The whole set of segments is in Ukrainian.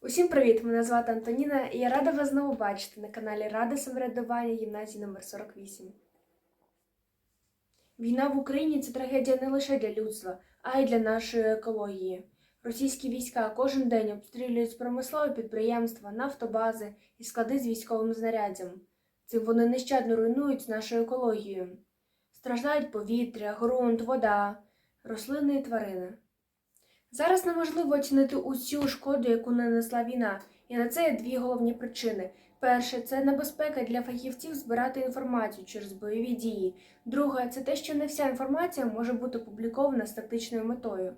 Усім привіт! Мене звати Антоніна і я рада вас знову бачити на каналі Рада самоврядування гімназії номер 48 Війна в Україні це трагедія не лише для людства, а й для нашої екології. Російські війська кожен день обстрілюють промислові підприємства, нафтобази і склади з військовим знаряддям. Цим вони нещадно руйнують нашу екологію. Страждають повітря, ґрунт, вода, рослини і тварини. Зараз неможливо оцінити усю шкоду, яку нанесла війна, і на це є дві головні причини. Перше це небезпека для фахівців збирати інформацію через бойові дії. Друге це те, що не вся інформація може бути опублікована з тактичною метою.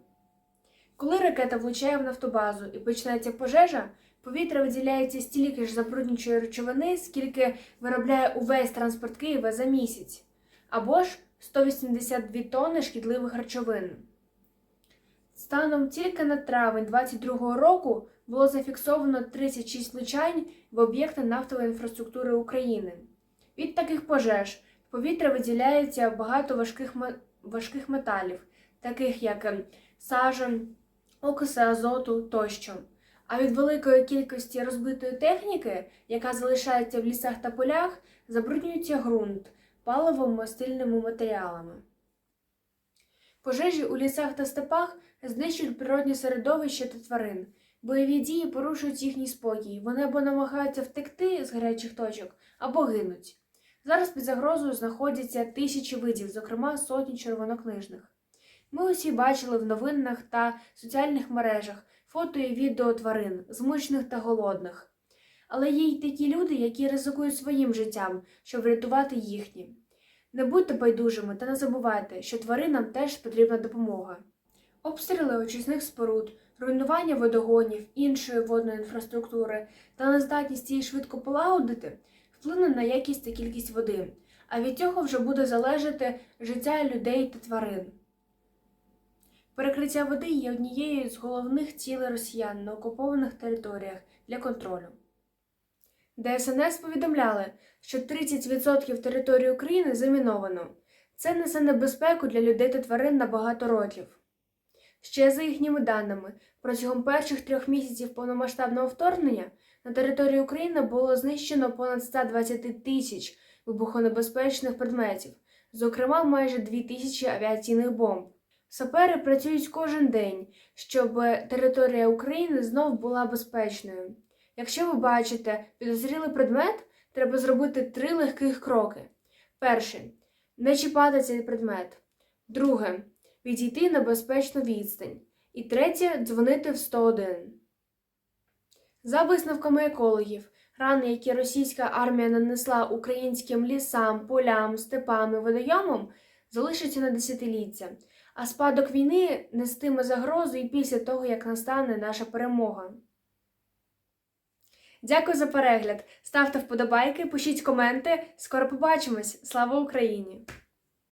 Коли ракета влучає в нафтобазу і починається пожежа, повітря виділяється стільки ж забруднюючої речовини, скільки виробляє увесь транспорт Києва за місяць, або ж 182 тонни шкідливих речовин. Станом тільки на травень 2022 року було зафіксовано 36 влучань в об'єкти нафтової інфраструктури України. Від таких пожеж в повітря виділяється багато важких, важких металів, таких як ем, сажа, окиси азоту тощо. А від великої кількості розбитої техніки, яка залишається в лісах та полях, забруднюється ґрунт паливо-мастильними матеріалами. Пожежі у лісах та степах знищують природні середовище та тварин. Бойові дії порушують їхній спокій. Вони або намагаються втекти з гарячих точок, або гинуть. Зараз під загрозою знаходяться тисячі видів, зокрема сотні червонокнижних. Ми усі бачили в новинах та соціальних мережах фото і відео тварин, змучених та голодних. Але є й такі люди, які ризикують своїм життям, щоб врятувати їхні. Не будьте байдужими та не забувайте, що тваринам теж потрібна допомога. Обстріли очисних споруд, руйнування водогонів, іншої водної інфраструктури та нездатність її швидко полагодити вплине на якість та кількість води, а від цього вже буде залежати життя людей та тварин. Перекриття води є однією з головних цілей росіян на окупованих територіях для контролю. ДСНС повідомляли, що 30% території України заміновано. Це несе небезпеку для людей та тварин на багато років. Ще за їхніми даними, протягом перших трьох місяців повномасштабного вторгнення на території України було знищено понад 120 тисяч вибухонебезпечних предметів, зокрема майже 2 тисячі авіаційних бомб. Сапери працюють кожен день, щоб територія України знов була безпечною. Якщо ви бачите підозрілий предмет, треба зробити три легких кроки. Перше не чіпати цей предмет. Друге відійти на безпечну відстань. І третє дзвонити в 101. За висновками екологів, рани, які російська армія нанесла українським лісам, полям, степам і водойомам, залишаться на десятиліття, а спадок війни нестиме загрозу і після того, як настане наша перемога. Дякую за перегляд. Ставте вподобайки, пишіть коменти. Скоро побачимось. Слава Україні!